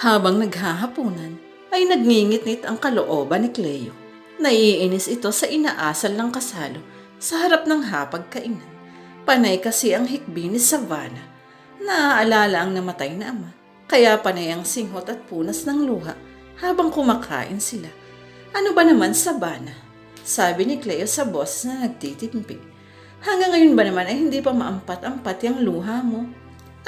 Habang naghahapunan, ay nagngingit-ngit ang kalooban ni Cleo. Naiinis ito sa inaasal ng kasalo sa harap ng hapagkainan. Panay kasi ang hikbi ni Savannah. Naaalala ang namatay na ama, kaya panay ang singhot at punas ng luha habang kumakain sila. Ano ba naman Savannah? Sabi ni Cleo sa boss na nagtitimpik. Hanggang ngayon ba naman ay hindi pa maampat-ampat yung luha mo?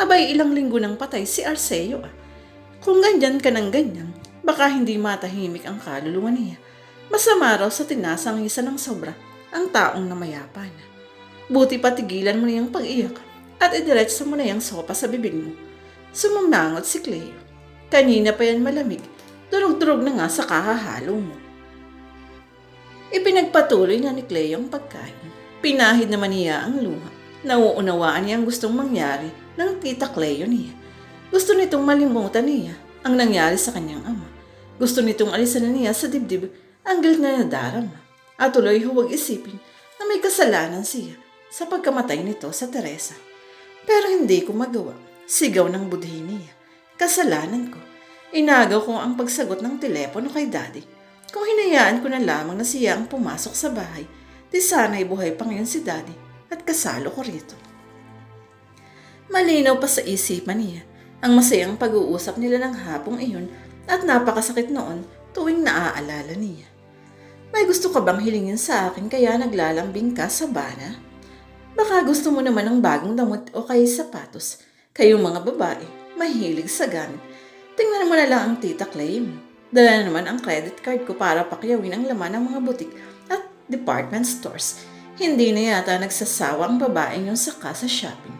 Abay ilang linggo nang patay si Arceo ah. Kung ganyan ka ng ganyan, baka hindi matahimik ang kaluluwa niya. Masama raw sa tinasang isa ng sobra ang taong namayapa na. Buti patigilan mo na yung pag-iyak at idiretso mo na yung sopa sa bibig mo. Sumamangot si Cleo. Kanina pa yan malamig, durog-durog na nga sa kahahalo mo. Ipinagpatuloy na ni Cleo ang pagkain. Pinahid naman niya ang luha. Nauunawaan niya ang gustong mangyari ng tita Cleo niya. Gusto nitong malimutan niya ang nangyari sa kanyang ama. Gusto nitong alisan niya sa dibdib ang galit na nadarama. At tuloy huwag isipin na may kasalanan siya sa pagkamatay nito sa Teresa. Pero hindi ko magawa. Sigaw ng budhi niya. Kasalanan ko. Inagaw ko ang pagsagot ng telepono kay daddy. Kung hinayaan ko na lamang na siya ang pumasok sa bahay, di sana'y buhay pa ngayon si daddy at kasalo ko rito. Malinaw pa sa isipan niya ang masayang pag-uusap nila ng hapong iyon at napakasakit noon tuwing naaalala niya. May gusto ka bang hilingin sa akin kaya naglalambing ka sa bana? Baka gusto mo naman ng bagong damit o kay sapatos. Kayong mga babae, mahilig sa gamit. Tingnan mo na lang ang tita Clay mo. Dala na naman ang credit card ko para pakyawin ang laman ng mga butik at department stores. Hindi na yata nagsasawa ang babaeng yung saka sa shopping.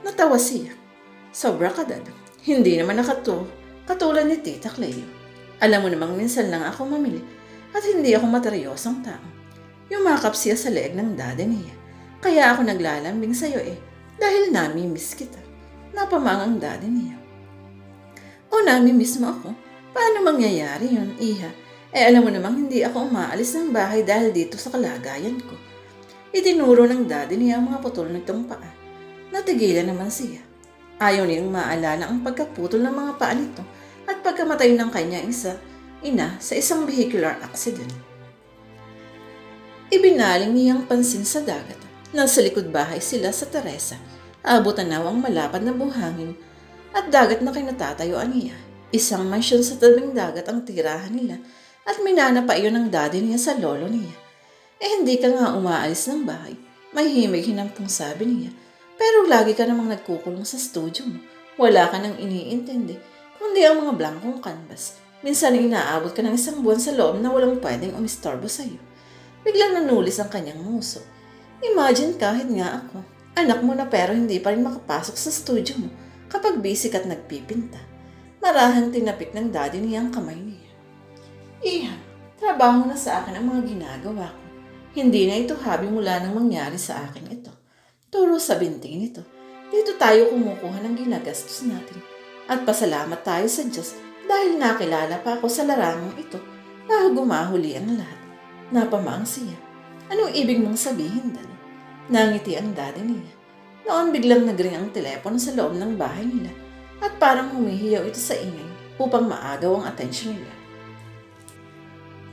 Natawa siya. Sobra ka dad. Hindi naman nakato. Katulad ni Tita Cleo. Alam mo namang minsan lang ako mamili at hindi ako materyosong tao. Yumakap siya sa leeg ng dada niya. Kaya ako naglalambing sa'yo eh, dahil nami-miss kita. Napamang ang dada niya. O nami-miss mo ako? Paano mangyayari yun, Iha? Eh alam mo namang hindi ako umaalis ng bahay dahil dito sa kalagayan ko. Itinuro ng daddy niya ang mga putol nitong paa. Natigilan naman siya. Ayaw niyang maalala ang pagkaputol ng mga paa nito at pagkamatay ng kanya isa, ina sa isang vehicular accident. Ibinaling niyang pansin sa dagat. Nasa likod bahay sila sa Teresa. Abot na ang malapad na buhangin at dagat na kinatatayuan niya. Isang mansyon sa tabing dagat ang tirahan nila at minana pa iyon ng daddy niya sa lolo niya. Eh hindi ka nga umaalis ng bahay. May himig hinampong sabi niya. Pero lagi ka namang nagkukulong sa studio mo. Wala ka nang iniintindi, kundi ang mga blankong canvas. Minsan inaabot ka ng isang buwan sa loob na walang pwedeng umistorbo sa'yo. Biglang nanulis ang kanyang muso. Imagine kahit nga ako, anak mo na pero hindi pa rin makapasok sa studio mo kapag busy ka't nagpipinta. Marahang tinapik ng daddy niya ang kamay niya. Iha, trabaho na sa akin ang mga ginagawa ko. Hindi na ito habi mula nang mangyari sa akin ito. Turo sa binti nito. Dito tayo kumukuha ng ginagastos natin. At pasalamat tayo sa Diyos dahil nakilala pa ako sa larangang ito na gumahuli ang lahat. Napamang siya. Anong ibig mong sabihin, Dan? Nangiti ang daddy niya. Noon biglang nagring ang telepono sa loob ng bahay nila at parang humihiyaw ito sa ingay upang maagaw ang atensyon nila.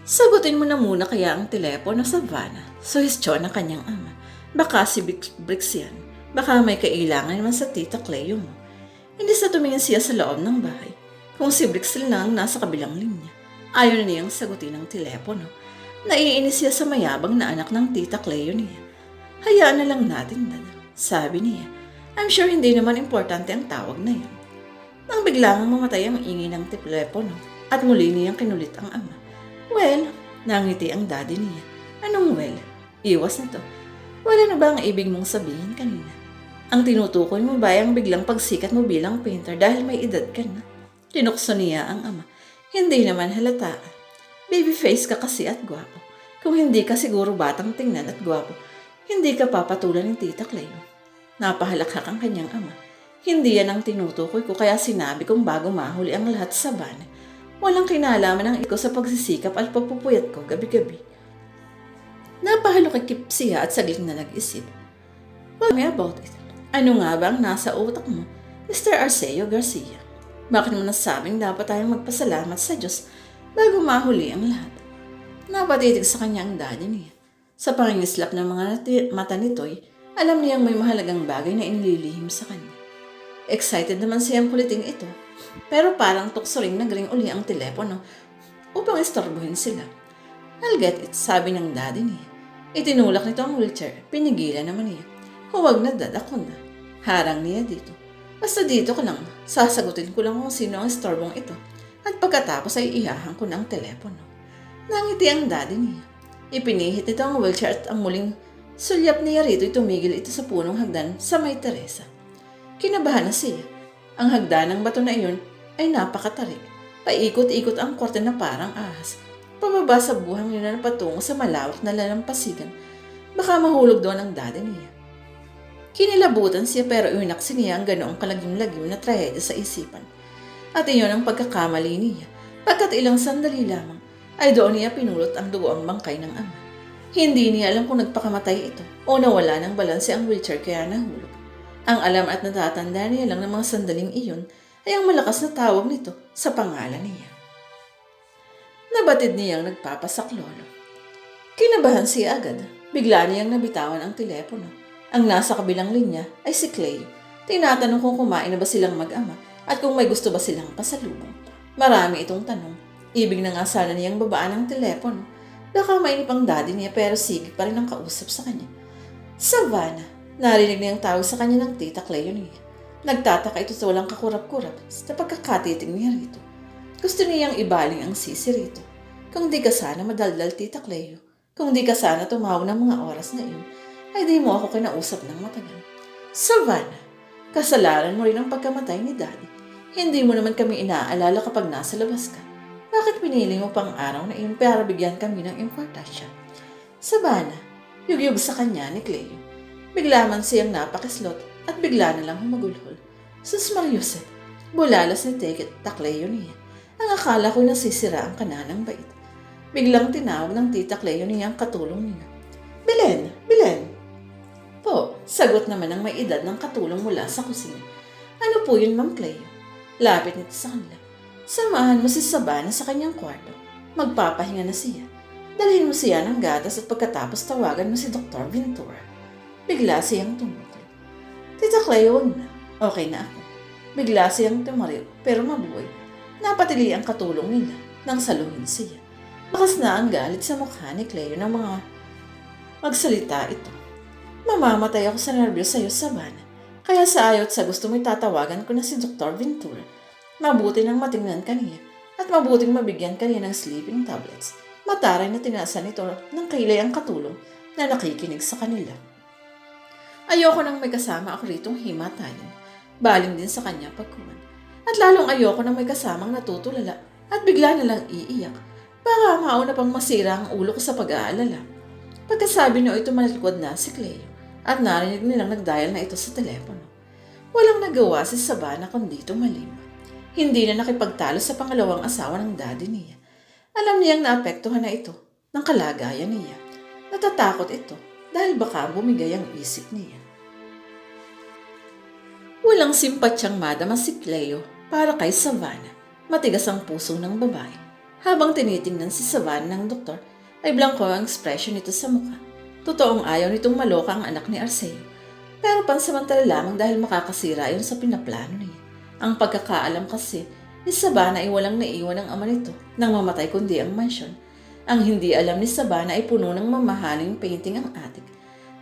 Sagutin mo na muna kaya ang telepono sa Vanna, suhestyon ng kanyang ama. Baka si Bricks yan. Baka may kailangan naman sa tita Cleo mo. Hindi sa tumingin siya sa loob ng bahay. Kung si Bricks lang ang nasa kabilang linya, ayaw na niyang sagutin ang telepono. Naiinis siya sa mayabang na anak ng tita Cleo niya. Hayaan na lang natin, dada. Sabi niya. I'm sure hindi naman importante ang tawag na yun. Nang biglang mamatay ang ingay ng telepono at muli niyang kinulit ang ama. Well, nangiti ang daddy niya. Anong well? Iwas na to. Wala na ba ang ibig mong sabihin kanina? Ang tinutukoy mo ba ay ang biglang pagsikat mo bilang painter dahil may edad ka na? Tinukso niya ang ama. Hindi naman halata. Baby face ka kasi at gwapo. Kung hindi ka siguro batang tingnan at gwapo, hindi ka papatulan ng tita Cleo. Napahalakhak ang kanyang ama. Hindi yan ang tinutukoy ko kaya sinabi kong bago mahuli ang lahat sa van. Walang kinalaman ang iko sa pagsisikap at papupuyat ko gabi-gabi. Napahalukikip siya at saglit na nag-isip. Tell me about it. Ano nga ba ang nasa utak mo, Mr. Arceo Garcia? Bakit mo nasabing dapat tayong magpasalamat sa Diyos bago mahuli ang lahat? Napatitig sa kanya ang daddy niya. Sa pangingislap ng mga mata nito'y, alam niyang may mahalagang bagay na inililihim sa kanya. Excited naman siyang kuliting ito, pero parang tukso ring nagring uli ang telepono upang istorbohin sila. I'll get it, sabi ng daddy niya. Itinulak nito ang wheelchair, pinigilan naman niya. Huwag na dad, na. Harang niya dito. Basta dito ka lang, sasagutin ko lang kung sino ang istorbong ito. At pagkatapos ay ihahang ko ng telepono. Nangiti ang daddy niya. Ipinihit nito ang wheelchair at ang muling sulyap niya rito ay tumigil ito sa punong hagdan sa may Teresa. Kinabahan na siya. Ang hagdan ng bato na iyon ay napakatarik. Paikot-ikot ang korte na parang ahas. Pababa sa buhang nila na patungo sa malawak na lalampasigan. Baka mahulog doon ang daddy niya. Kinilabutan siya pero iwinaksin niya ang ganoong kalagim-lagim na trahedya sa isipan. At iyon ang pagkakamali niya. Pagkat ilang sandali lamang, ay doon niya pinulot ang dugo bangkay ng ama. Hindi niya alam kung nagpakamatay ito o nawala ng balanse ang wheelchair kaya nahulog. Ang alam at natatanda niya lang ng mga sandaling iyon ay ang malakas na tawag nito sa pangalan niya. Nabatid niyang nagpapasak lolo. Kinabahan siya agad. Bigla niyang nabitawan ang telepono. Ang nasa kabilang linya ay si Clay. Tinatanong kung kumain na ba silang mag-ama at kung may gusto ba silang pasalubong. Marami itong tanong. Ibig na nga sana niyang babaan ang telepono. Baka mainip ang daddy niya pero sige pa rin ang kausap sa kanya. Savannah, narinig niyang tawag sa kanya ng tita Cleo niya. Nagtataka ito sa walang kakurap-kurap sa pagkakatiting niya rito. Gusto niyang ibaling ang sisi rito. Kung di ka sana madaldal, Tita Cleo. Kung di ka sana tumawag ng mga oras na iyon, ay di mo ako kinausap ng matagal. Savannah, kasalanan mo rin ang pagkamatay ni Daddy. Hindi mo naman kami inaalala kapag nasa labas ka. Bakit pinili mo pang araw na iyon para bigyan kami ng importansya? Savannah, yugyug sa kanya ni Cleo. Bigla man siyang napakislot at bigla na lang humagulhol. Sus Mariuset, bulalas ni Tekit Takleo niya. Ang akala ko nasisira ang kananang bait. Biglang tinawag ng tita Cleo niya ang katulong niya. Belen! Belen! Po, sagot naman ng may edad ng katulong mula sa kusina. Ano po yun, Ma'am Cleo? Lapit nito sa kanila. Samahan mo si Sabana sa kanyang kwarto. Magpapahinga na siya. Dalhin mo siya ng gatas at pagkatapos tawagan mo si Dr. Ventura. Bigla siyang tumutol. Tita Cleo, wag na. Okay na ako. Bigla siyang tumariw, pero mabuhay. Napatili ang katulong nila nang saluhin siya. Bakas na ang galit sa mukha ni Cleo ng mga magsalita ito. Mamamatay ako sa nervyos sa'yo, Sabana. Kaya sa ayot sa gusto mo'y tatawagan ko na si Dr. Ventura. Mabuti nang matingnan kaniya at mabuting mabigyan kaniya ng sleeping tablets. Mataray na tinasan nito ng kailay ang katulong na nakikinig sa kanila. Ayoko nang may kasama ako ritong himatayan. Baling din sa kanya pagkuhan. At lalong ayoko nang may kasamang natutulala at bigla na lang iiyak. Baka mauna pang masira ang ulo ko sa pag-aalala. Pagkasabi niyo ito malikod na si Cleo at narinig nilang nagdial na ito sa telepono. Walang nagawa si Sabana kundi tumalim. Hindi na nakipagtalo sa pangalawang asawa ng daddy niya. Alam niyang naapektuhan na ito ng kalagayan niya. Natatakot ito dahil baka bumigay ang isip niya. Walang simpatyang madama si Cleo para kay Savannah. Matigas ang puso ng babae. Habang tinitingnan si Savannah ng doktor, ay blanco ang ekspresyon nito sa mukha. Totoong ayaw nitong maloka ang anak ni Arceo. Pero pansamantala lamang dahil makakasira yun sa pinaplano niya. Ang pagkakaalam kasi ni Savannah ay walang naiwan ng ama nito nang mamatay kundi ang mansyon. Ang hindi alam ni Savannah ay puno ng mamahaling painting ang atik.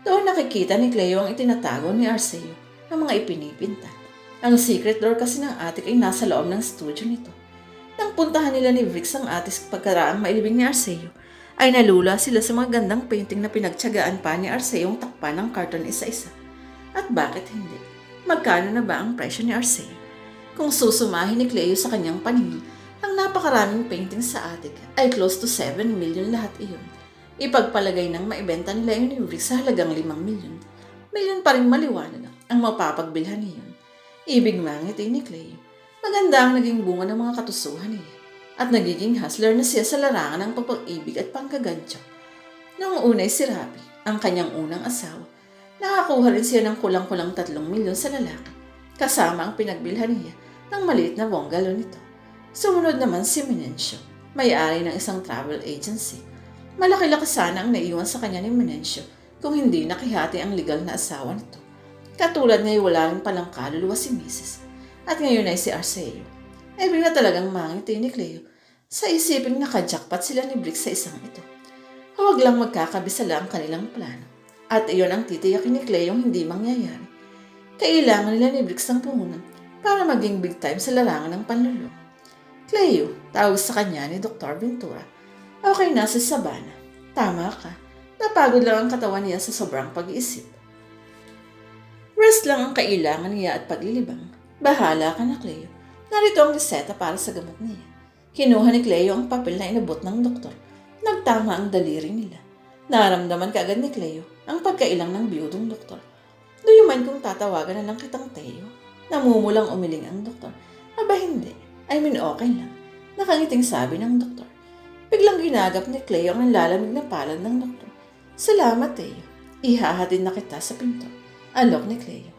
Doon nakikita ni Cleo ang itinatago ni Arceo ang mga ipinipinta. Ang secret door kasi ng atik ay nasa loob ng studio nito. Nang puntahan nila ni Vix ang atik pagkaraang mailibing ni Arceo, ay nalula sila sa mga gandang painting na pinagtsagaan pa ni Arceo ang takpan ng karton isa-isa. At bakit hindi? Magkano na ba ang presyo ni Arceo? Kung susumahin ni Cleo sa kanyang paningin, ang napakaraming painting sa atik ay close to 7 million lahat iyon. Ipagpalagay ng maibenta nila yun ni Vix sa halagang 5 million. Milyon pa rin maliwanag ang mapapagbilhan niyon. Ibig mangiti ni Clay. Maganda ang naging bunga ng mga katusuhan niya. At nagiging hustler na siya sa larangan ng pagpag-ibig at pangkagantyo. Noong unay si Rabi, ang kanyang unang asawa, nakakuha rin siya ng kulang-kulang tatlong milyon sa lalaki. Kasama ang pinagbilhan niya ng maliit na bungalow nito. Sumunod naman si Menencio, may-ari ng isang travel agency. Malaki-laki sana ang naiwan sa kanya ni Menencio kung hindi nakihati ang legal na asawa nito. Katulad ngayon wala rin palang kaluluwa si Mrs. At ngayon ay si Arceo. Ay bigla talagang mangiti ni Cleo sa isiping nakajakpat sila ni Brick sa isang ito. Huwag lang magkakabisala ang kanilang plano. At iyon ang titiyakin ni Cleo hindi mangyayari. Kailangan nila ni Briggs ng puhunan para maging big time sa larangan ng panlulong. Cleo, tawag sa kanya ni Dr. Ventura. Okay na si Sabana. Tama ka. Napagod lang ang katawan niya sa sobrang pag-iisip. Rest lang ang kailangan niya at paglilibang. Bahala ka na, Cleo. Narito ang reseta para sa gamot niya. Kinuha ni Cleo ang papel na inabot ng doktor. Nagtama ang daliri nila. Naramdaman kaagad ni Cleo ang pagkailang ng biyudong doktor. Do you mind kung tatawagan na lang kitang Teo? Namumulang umiling ang doktor. Aba hindi. I mean okay lang. Nakangiting sabi ng doktor. Biglang ginagap ni Cleo ang lalamig na palad ng doktor. Salamat Teo. Ihahatid na kita sa pinto. Alok ni Cleo.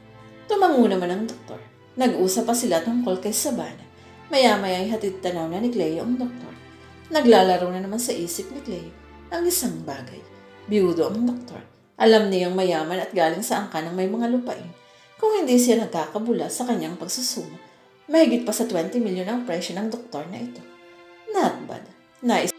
Tumango naman ang doktor. Nag-usap pa sila tungkol kay Sabana. Maya-maya ay hatid tanaw na ni Cleo ang doktor. Naglalaro na naman sa isip ni Cleo ang isang bagay. Biyudo ang doktor. Alam niyang mayaman at galing sa angka ng may mga lupain. Kung hindi siya nagkakabula sa kanyang pagsusumo, mahigit pa sa 20 milyon ang presyo ng doktor na ito. Not bad. Nais